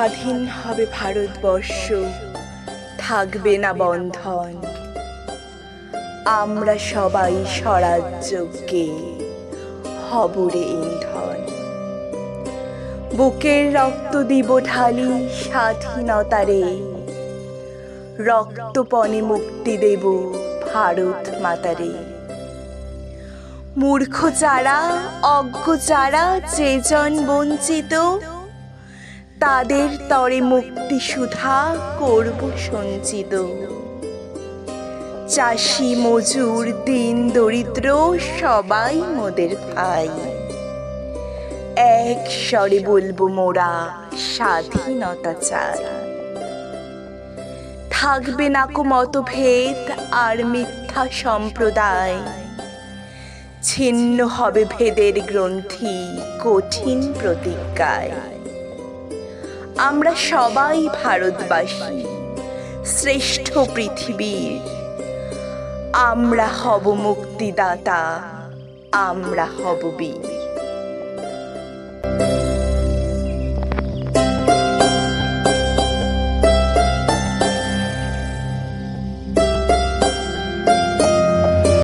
হবে ভারতবর্ষ। থাকবে না বন্ধন। আমরা সবাই স্বরাজ্যকে হবরে ইন্ধন বুকের রক্ত দিব ঢালি স্বাধীনতারে। রক্তপণে মুক্তি দেব ভারত মাতারে। মূর্খ যারা, অজ্ঞ যারা যেজন বঞ্চিত তাদের তরে মুক্তি সুধা করব সঞ্চিত। চাষি মজুর, দিন দরিদ্র, সবাই মোদের ভাই। এক স্বরে বলব মোরা, স্বাধীনতা চাই। থাকবে না কো মতভেদ আর মিথ্যা সম্প্রদায়। ছিন্ন হবে ভেদের গ্রন্থি কঠিন প্রতিজ্ঞায়। আমরা সবাই ভারতবাসী শ্রেষ্ঠ পৃথিবীর। আমরা হব মুক্তিদাতা আমরা হব বীর।